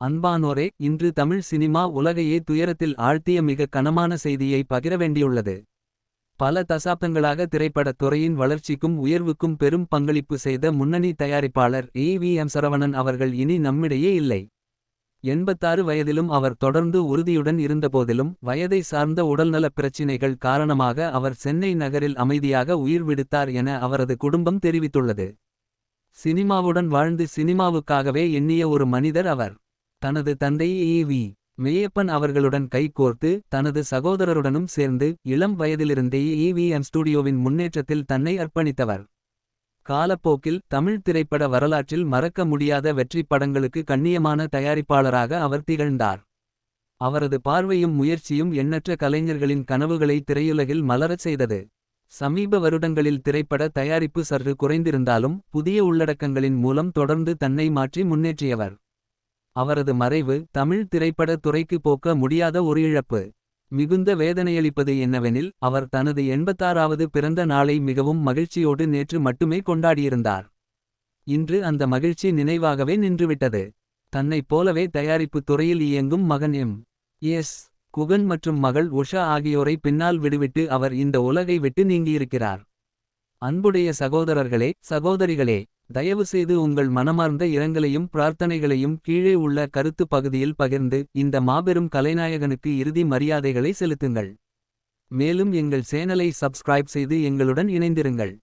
அன்பானோரே இன்று தமிழ் சினிமா உலகையே துயரத்தில் ஆழ்த்திய மிக கனமான செய்தியை பகிர வேண்டியுள்ளது. பல தசாப்தங்களாக திரைப்படத் துறையின் வளர்ச்சிக்கும் உயர்வுக்கும் பெரும் பங்களிப்பு செய்த முன்னணி தயாரிப்பாளர் ஏ. வி. எம். சரவணன் அவர்கள் இனி நம்மிடையே இல்லை. 86 வயதிலும் அவர் தொடர்ந்து உறுதியுடன் இருந்தபோதிலும் வயதை சார்ந்த உடல்நலப் பிரச்சினைகள் காரணமாக அவர் சென்னை நகரில் அமைதியாக உயிர் விடுத்தார் என அவரது குடும்பம் தெரிவித்துள்ளது. சினிமாவுடன் வாழ்ந்து சினிமாவுக்காகவே எண்ணிய ஒரு மனிதர் அவர். தனது தந்தை ஏ. வி. மெய்யப்பன் அவர்களுடன் கைகோர்த்து தனது சகோதரருடனும் சேர்ந்து இளம் வயதிலிருந்தே ஏவிஎம் வி. எம். ஸ்டுடியோவின் முன்னேற்றத்தில் தன்னை அர்ப்பணித்தவர். காலப்போக்கில் தமிழ் திரைப்பட வரலாற்றில் மறக்க முடியாத வெற்றிப் படங்களுக்கு கண்ணியமான தயாரிப்பாளராக அவர் திகழ்ந்தார். அவரது பார்வையும் முயற்சியும் எண்ணற்ற கலைஞர்களின் கனவுகளை திரையுலகில் மலரச் செய்தது. சமீப வருடங்களில் திரைப்பட தயாரிப்பு சற்று குறைந்திருந்தாலும் புதிய உள்ளடக்கங்களின் மூலம் தொடர்ந்து தன்னை மாற்றி முன்னேற்றியவர். அவரது மறைவு தமிழ் திரைப்பட துறைக்கு போக்க முடியாத ஒரு இழப்பு. மிகுந்த வேதனையளிப்பது என்னவெனில் அவர் தனது 86வது பிறந்த நாளை மிகவும் மகிழ்ச்சியோடு நேற்று மட்டுமே கொண்டாடியிருந்தார். இன்று அந்த மகிழ்ச்சி நினைவாகவே நின்றுவிட்டது. தன்னைப் போலவே தயாரிப்பு துறையில் இயங்கும் மகன் எம். எஸ். குகன் மற்றும் மகள் உஷா ஆகியோரை பின்னால் விடுவிட்டு அவர் இந்த உலகை விட்டு நீங்கியிருக்கிறார். அன்புடைய சகோதரர்களே சகோதரிகளே தயவுசெய்து உங்கள் மனமார்ந்த இரங்கலையும் பிரார்த்தனைகளையும் கீழே உள்ள கருத்து பகுதியில் பகிர்ந்து இந்த மாபெரும் கலைநாயகனுக்கு இறுதி மரியாதைகளை செலுத்துங்கள். மேலும் எங்கள் சேனலை சப்ஸ்கிரைப் செய்து எங்களுடன் இணைந்திருங்கள்.